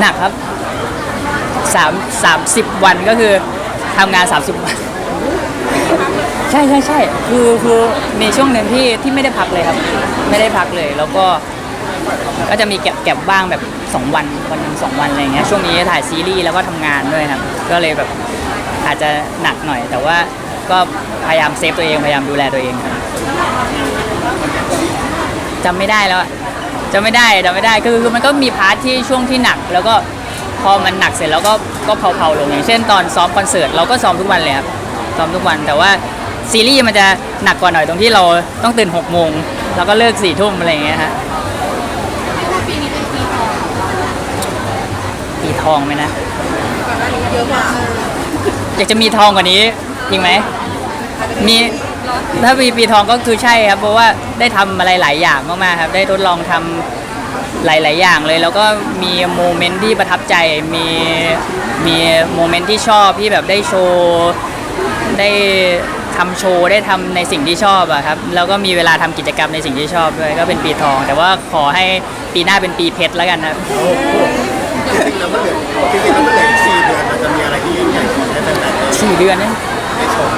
หนักครับสามสามสิบวันก็คือทำงาน30วัน ใช่ใช่ใช่คือคือมีช่วงหนึ่งที่ที่ไม่ได้พักเลยครับ ไม่ได้พักเลย แล้วก็ก็จะมีเก็บเก็บบ้างแบบ2วันวันหนึ่งสองวันอะไรอย่างเงี้ยช่วงนี้ถ่ายซีรีส์แล้วก็ทำงานด้วยครับ ก็เลยแบบอาจจะหนักหน่อย แต่ว่าก็พยายามเซฟตัวเองพยายามดูแลตัวเองครับจำไม่ได้แล้วอะ จำไม่ได้จำไม่ได้คือคือมันก็มีพาร์ทที่ช่วงที่หนัก แล้วก็พอมันหนักเสร็จแล้วก็ก็เผาๆลงอย่างเช่นตอนซ้อมคอนเสิร์ตเราก็ซ้อมทุกวันเลยครับซ้อมทุกวันแต่ว่าซีรีส์มันจะหนักกว่าหน่อยตรงที่เราต้องตื่น6กโมงแล้วก็เลิกสี่ทุ่มอะไรอย่างเงี้ยฮะเรียกว่าปีนี้เป็นปีทองของเราปีทองไหมนะก่อนหน้านี้เยอะกว่าอยากจะมีทองกว่านี้จริงไหมมี ถ้ามีปีทองก็คือใช่ครับเพราะว่าได้ทำอะไรหลายอย่างมากๆครับ ได้ทดลองทำหลาย ๆ อย่างเลย แล้วก็มีโมเมนต์ที่ประทับใจมีมีโมเมนต์ที่ชอบที่แบบได้โชว์ ได้ทำโชว์ได้ทำในสิ่งที่ชอบอะครับแล้วก็มีเวลาทำกิจกรรมในสิ่งที่ชอบด้วยก็เป็นปีทอง แต่ว่าขอให้ปีหน้าเป็นปีเพชรแล้วกันครับ จริงๆแล้วมันเหลือจริงๆแล้วมันเหลืออีกสี่เดือนมันจะมีอะไรที่ยิ่งใหญ่ให้แฟนๆได้สี่เดือนเนี่ยได้ชม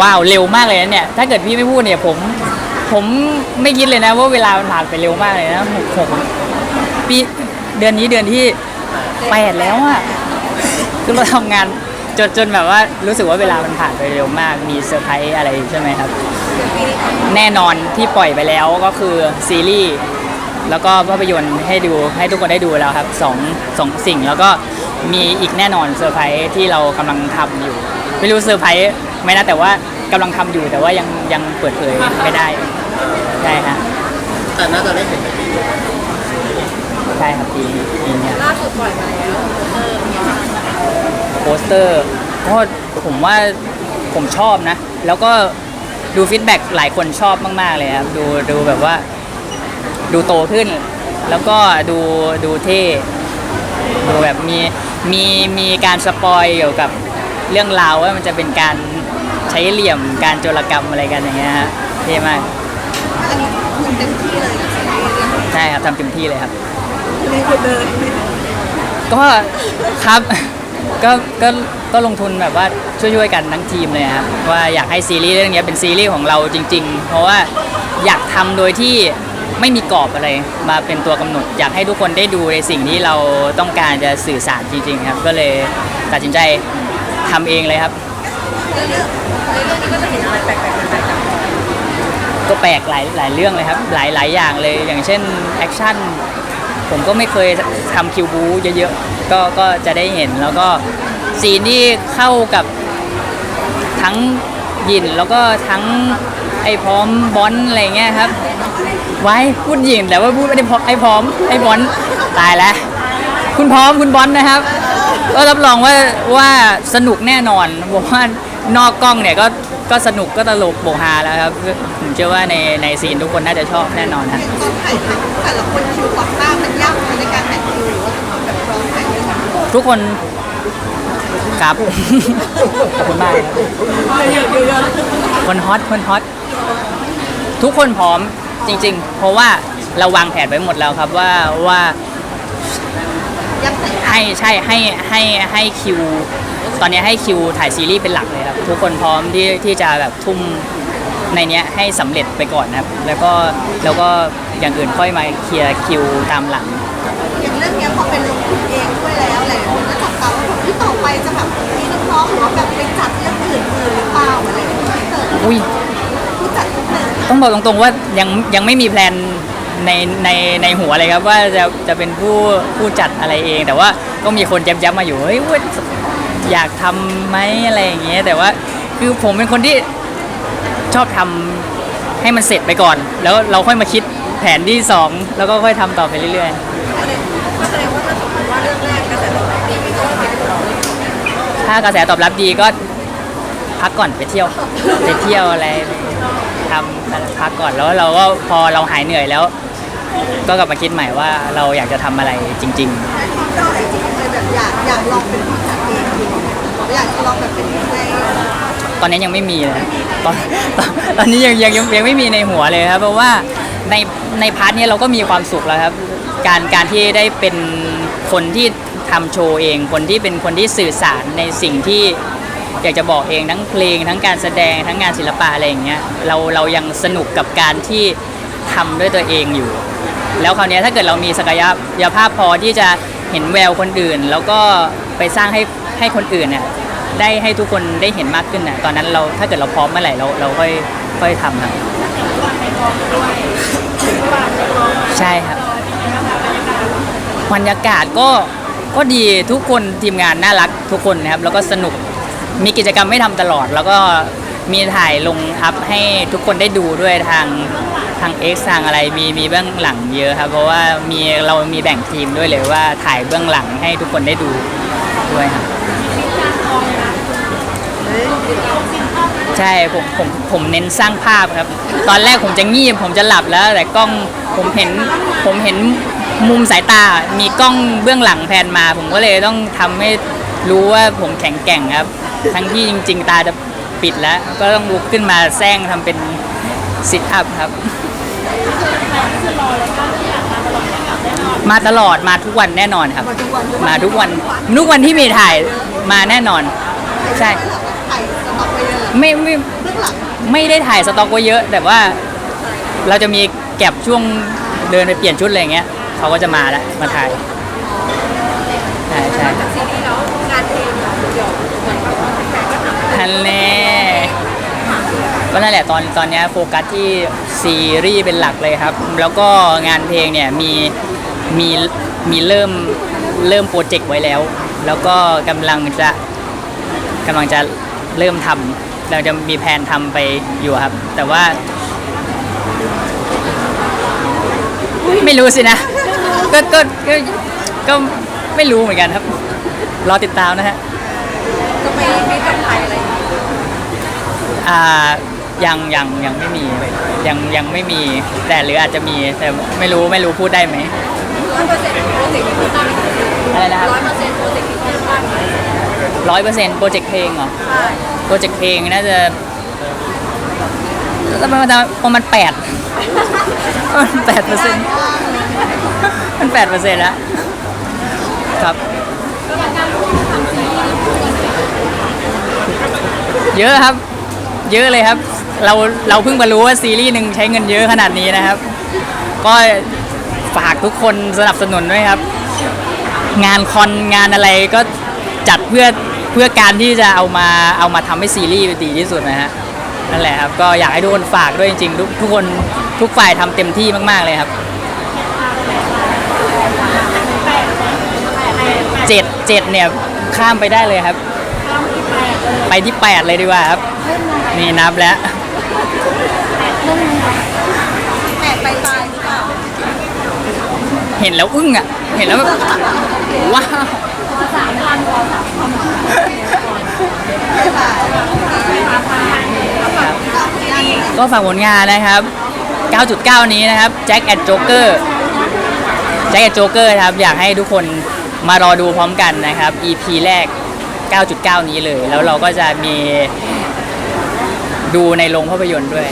ว้าวเร็วมากเลยนะเนี่ย ถ้าเกิดพี่ไม่พูดเนี่ย ผมผมไม่คิดเลยนะว่าเวลามันผ่านไปเร็วมากเลยนะหกหกปีเดือนนี้เดือนที่แปดแล้วอะคือเราทำงานจนจนแบบว่ารู้สึกว่าเวลามันผ่านไปเร็วมาก มีเซอร์ไพรส์อะไรใช่ไหมครับ แน่นอนที่ปล่อยไปแล้วก็คือซีรีส์แล้วก็ภาพยนตร์ให้ดูให้ทุกคนได้ดูแล้วครับสองสองสิ่งแล้วก็มีอีกแน่นอนเซอร์ไพรส์ที่เรากำลังทำอยู่ ไม่รู้เซอร์ไพรส์ ไหมนะแต่ว่ากำลังทำอยู่แต่ว่ายังยังเปิดเผยไม่ได้ใช่ฮะแต่น่าจะได้เห็นในปีนี้ใช่ครับปีปีเนี้ยล่าสุดปล่อยมาแล้วเออเนไงบ้างโปสเตอร์ก็ผมว่าผมชอบนะ แล้วก็ดูฟีดแบ็กหลายคนชอบมาก ๆ เลยครับดูดูแบบว่า ดูโตขึ้น แล้วก็ดูดูเท่ดูแบบมีมีมีการสปอยเกี่ยวกับเรื่องราวว่ามันจะเป็นการ ใช้เหลี่ยมการโจรกรรมอะไรกันอย่างเงี้ยฮะเท่มากอันนี้คุณเต็มที่เลยกับซีรีส์เรื่องนี้ใช่ครับทำเต็มที่เลยครับ ไม่หยุดเลยก็ครับ ก็ก็ก็ลงทุนแบบว่าช่วยๆกันทั้งทีมเลยครับว่าอยากให้ซีรีส์เรื่องนี้เป็นซีรีส์ของเราจริง ๆ เพราะว่าอยากทำโดยที่ไม่มีกรอบอะไรมาเป็นตัวกำหนด อยากให้ทุกคนได้ดูในสิ่งที่เราต้องการจะสื่อสารจริง ๆ ครับ ก็เลยตัดสินใจทำเองเลยครับ เรื่องในเรื่องนี้ก็จะเห็นอะไรแปลกๆแปลกก็แปลกหลายหลายเรื่องเลยครับ หลายหลายอย่างเลย อย่างเช่นแอคชั่น ผมก็ไม่เคยทำคิวบูเยอะๆ ก็ก็จะได้เห็นแล้วก็ซีนที่เข้ากับทั้งยินแล้วก็ทั้งไอ้พร้อมบอลอะไรเงี้ยครับ ไว้พูดยินแต่ว่าพูดไม่ได้พอไอ้พร้อมไอ้บอลตายแล้ว คุณพร้อมคุณบอลนะครับ ก็รับรองว่าว่าสนุกแน่นอนผมว่านอกกล้องเนี่ยก็ก็สนุกก็ตลกโปกฮาแล้วครับผมเชื่อว่าในในซีนทุกคนน่าจะชอบแน่นอนครับๆตอนถ่ายทำแต่ละคนคิวความต้ามันยากในการถ่ายคิวหรือว่าทำแบบพร้อมถ่ายเรื่องนี้ทุกคนครับขอบคุณมากครับคนฮอตคนฮอตทุกคนพร้อมจริง ๆ เพราะว่าเราวางแผนไว้หมดแล้วครับว่าว่ายักษ์ใส่ ให้ใช่ให้ให้ให้คิว ตอนนี้ให้คิวถ่ายซีรีส์เป็นหลักเลยครับ ทุกคนพร้อมที่ที่จะแบบทุ่มในเนี้ยให้สำเร็จไปก่อนนะครับ แล้วก็แล้วก็อย่างอื่นค่อยมาเคลียร์คิวตามหลัง อย่างเรื่องเนี้ยพอเป็นลงทุนเองด้วยแล้วหลายคนก็จับตาว่าแบบที่ต่อไปจะแบบมีน้องๆหรือว่าแบบไปจัดเรื่องอื่นๆหรือเปล่าอะไรอย่างเงี้ยเกิดอุ้ยผู้จัดทุกคนต้องบอกตรงๆว่ายังยังไม่มีแพลน ในในในหัวเลยครับว่าจะจะเป็นผู้ผู้จัดอะไรเอง แต่ว่าก็มีคนย้ำๆมาอยู่เฮ้ยว่าอยากทำไหมอะไรอย่างเงี้ยแต่ว่าคือผมเป็นคนที่ชอบทำให้มันเสร็จไปก่อน แล้วเราค่อยมาคิดแผนที่สองแล้วก็ค่อยทำต่อไปเรื่อยๆถ้ากระแสตอบรับดีก็พักก่อนไปเที่ยวไปเที่ยวอะไรทำพักก่อนแล้วเราก็พอเราหายเหนื่อยแล้ว ก็กลับมาคิดใหม่ว่าเราอยากจะทำอะไรจริง ๆ เราจริงๆเลยแบบอยากอยากลองเป็นผู้จัดเองอยากจะลองแบบเป็นในตอนนี้ยังไม่มีเลยตอนตอนตอนนี้ยังยังยังยังไม่มีในหัวเลยครับ เพราะว่าในในพาร์ทเนี้ยเราก็มีความสุขแล้วครับ การการที่ได้เป็นคนที่ทำโชว์เอง คนที่เป็นคนที่สื่อสารในสิ่งที่อยากจะบอกเองทั้งเพลง ทั้งการแสดงทั้งงานศิลปะอะไรอย่างเงี้ยเราเรายังสนุกกับการที่ทำด้วยตัวเองอยู่ แล้วคราวนี้ถ้าเกิดเรามีศักยภาพพอที่จะเห็นแววคนอื่น แล้วก็ไปสร้างให้ให้คนอื่นเนี่ยได้ให้ทุกคนได้เห็นมากขึ้นน่ะตอนนั้นเราถ้าเกิดเราพร้อมเมื่อไหร่เราเราค่อยค่อยทำครับใช่ครับบรรยากาศก็ก็ดีทุกคนทีมงานน่ารักทุกคนนะครับ แล้วก็สนุกมีกิจกรรมไม่ทำตลอด แล้วก็มีถ่ายลงอัพให้ทุกคนได้ดูด้วยทาง ทาง X ทางอะไรมีมีเบื้องหลังเยอะครับ เพราะว่ามีเรามีแบ่งทีมด้วยเลยว่าถ่ายเบื้องหลังให้ทุกคนได้ดูด้วยครับใช่ผมผมผมเน้นสร้างภาพครับ ตอนแรกผมจะงีบผมจะหลับแล้ว แต่กล้องผมเห็นผมเห็นมุมสายตา มีกล้องเบื้องหลังแพนมา ผมก็เลยต้องทำให้รู้ว่าผมแข็งแกร่งครับ ทั้งที่จริง ๆ ตาจะปิดแล้ว ก็ต้องลุกขึ้นมาแซงทำเป็นซิทอัพครับ มาตลอดมาทุกวันแน่นอนครับ มาทุกวัน มาทุกวันทุกวันที่มีถ่ายมาแน่นอน ใช่ ถ่ายสต็อกไว้เยอะเลยไม่ไม่เบื้องหลังไม่ได้ถ่ายสต็อกไว้เยอะ แต่ว่าเราจะมีแก็บช่วงเดินไปเปลี่ยนชุดอะไรอย่างเงี้ยเขาก็จะมาแล้วมาถ่ายใช่ใช่ซีรีส์แล้วงานเพลงเดี๋ยวเหมือนกับแฟนก็ถามทันแน่ก็นั่นแหละตอนตอนเนี้ยโฟกัสที่ซีรีส์เป็นหลักเลยครับ แล้วก็งานเพลงเนี่ยมี มีมีเริ่มเริ่มโปรเจกต์ไว้แล้ว แล้วก็กำลังจะกำลังจะเริ่มทำเราจะมีแผนทำไปอยู่ครับ แต่ว่า ไม่รู้สินะก็ก็ก็ก็ไม่รู้เหมือนกันครับ รอติดตามนะฮะจะไปไปทำไทยอะไรอย่างเงี้ยอ่ายังยังยังไม่มียังยังไม่มีแต่หรืออาจจะมีแต่ไม่รู้ไม่รู้พูดได้ไหม ร้อยเปอร์เซ็นต์โปรเจกต์ที่ตั้งอะไรนะครับร้อยเปอร์เซ็นต์โปรเจกต์ที่ตั้งร้อยเปอร์เซ็นต์โปรเจกต์เพลงเหรอใช่โปรเจกต์เพลงน่าจะประมาณประมาณแปดมาณแปดเปอร์เซ็นต์มันแปดเปอร์เซ็นต์แล้วครับเยอะครับ เยอะเลยครับ เราเราเพิ่งมารู้ว่าซีรีส์หนึ่งใช้เงินเยอะขนาดนี้นะครับ ก็ ฝากทุกคนสนับสนุนด้วยครับ งานคอนงานอะไรก็จัดเพื่อเพื่อการที่จะเอามาเอามาทำให้ซีรีส์ดีที่สุดนะฮะนั่นแหละครับก็อยากให้ทุกคนฝากด้วยจริงๆทุกทุกคนทุกฝ่ายทำเต็มที่มากๆเลยครับเจ็ดเจ็ดเนี่ยข้ามไปได้เลยครับ ไปที่แปดเลยดีกว่าครับ นี่นับแล้ว แปดปลายปลายหรือเปล่า เห็นแล้วอึ้งอะ เห็นแล้วแบบว้าวก็ฝากผลงานนะครับ 9.9 นี้นะครับแจ็คแอดโจ๊กเกอร์แจ็คแอดโจ๊กเกอร์ครับ อยากให้ทุกคนมารอดูพร้อมกันนะครับ EP แรก 9.9 นี้เลย แล้วเราก็จะมีดูในโรงภาพยนตร์ด้วย